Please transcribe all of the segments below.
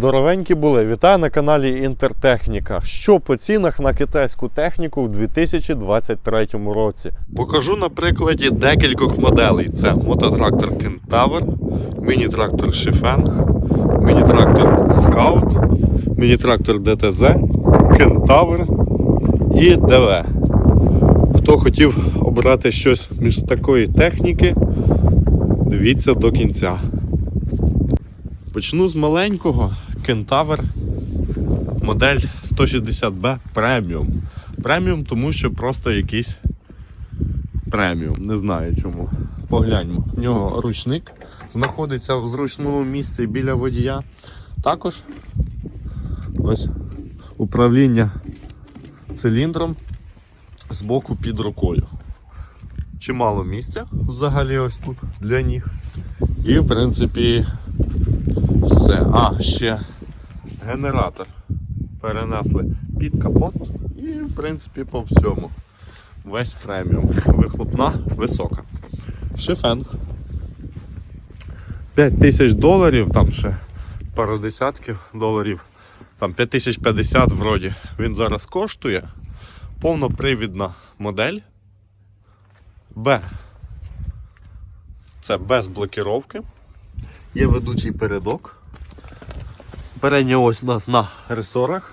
Здоровенькі були. Вітаю на каналі Інтертехніка. Що по цінах на китайську техніку в 2023 році? Покажу на прикладі декількох моделей: це мототрактор Кентавр, міні-трактор Шифенг, міні-трактор Scout, міні-трактор ДТЗ, Кентавр і ДВ. Хто хотів обрати щось між такої техніки, дивіться до кінця. Почну з маленького Кентавр модель 160B преміум. Преміум, тому що просто якийсь преміум. Не знаю чому. Погляньмо. В нього ручник знаходиться в зручному місці біля водія. Також ось управління циліндром з боку під рукою. Чимало місця взагалі ось тут для ніг. І в принципі все. А, ще генератор перенесли під капот і, в принципі, по всьому. Весь преміум. Вихлопна висока. Шифенг. 5 тисяч доларів, там ще пару десятків доларів. Там 5050 вроді. Він зараз коштує. Повнопривідна модель. Б. Це без блокіровки. Є ведучий передок. Передня ось у нас на ресорах.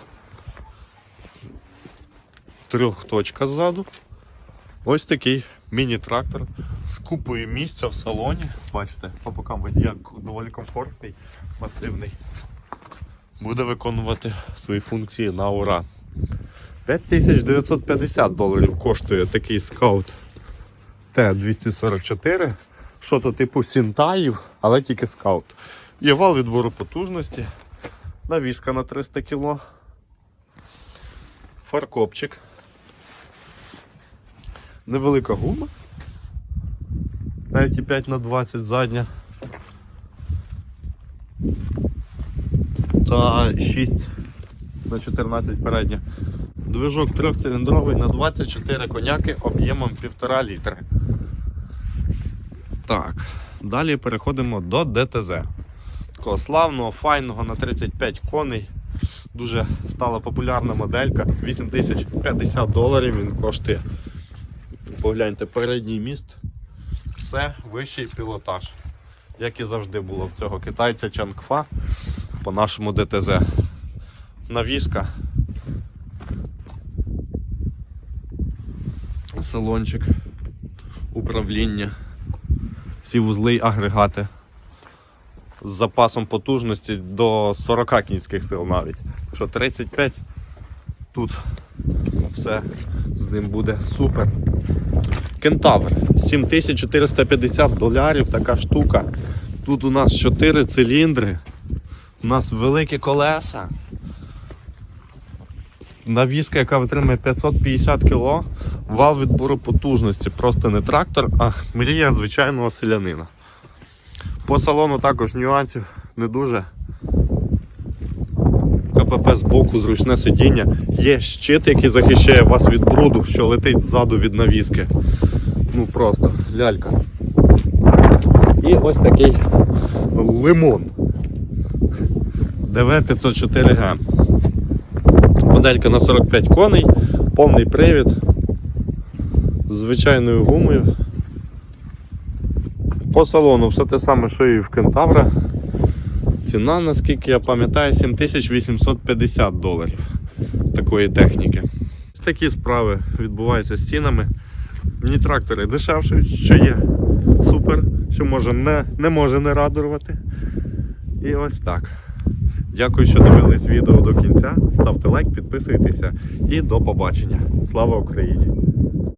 Трьохточка ззаду. Ось такий міні-трактор з купою місця в салоні. Бачите, по бокам водія доволі комфортний, масивний. Буде виконувати свої функції на ура. 5950 доларів коштує такий скаут Т-244. Що то типу Сінтаїв, але тільки скаут. Є вал відбору потужності, навіска на 300 кг, фаркопчик, невелика гума, навіть і 5 на 20 задня. Та 6 на 14 передня. Движок трьохциліндровий на 24 коняки об'ємом 1,5 літра. Так, далі переходимо до ДТЗ. Такого славного, файного на 35 коней. Дуже стала популярна моделька. 8050 доларів він коштує. Погляньте, передній міст. Все вищий пілотаж. Як і завжди було в цього китайця Чангфа по нашому ДТЗ. Навіска. Салончик. Управління всі вузли й агрегати з запасом потужності до 40 кінських сил навіть. Що 35 тут все з ним буде супер. Кентавр 7450 доларів така штука. Тут у нас 4 циліндри, у нас великі колеса. Навіска, яка витримує 550 кг, вал відбору потужності. Просто не трактор, а мрія звичайного селянина. По салону також нюансів не дуже. КПП з боку, зручне сидіння. Є щит, який захищає вас від бруду, що летить ззаду від навіски. Ну просто лялька. І ось такий лимон. ДВ-504Г. Моделька на 45 коней, повний привід з звичайною гумою. По салону все те саме, що і в Кентавра. Ціна, наскільки я пам'ятаю, 7850 доларів такої техніки. Такі справи відбуваються з цінами. Мені трактори дешевші, що є супер, що може не, не може не радувати. І ось так. Дякую, що дивились відео до кінця. Ставте лайк, підписуйтеся і до побачення. Слава Україні!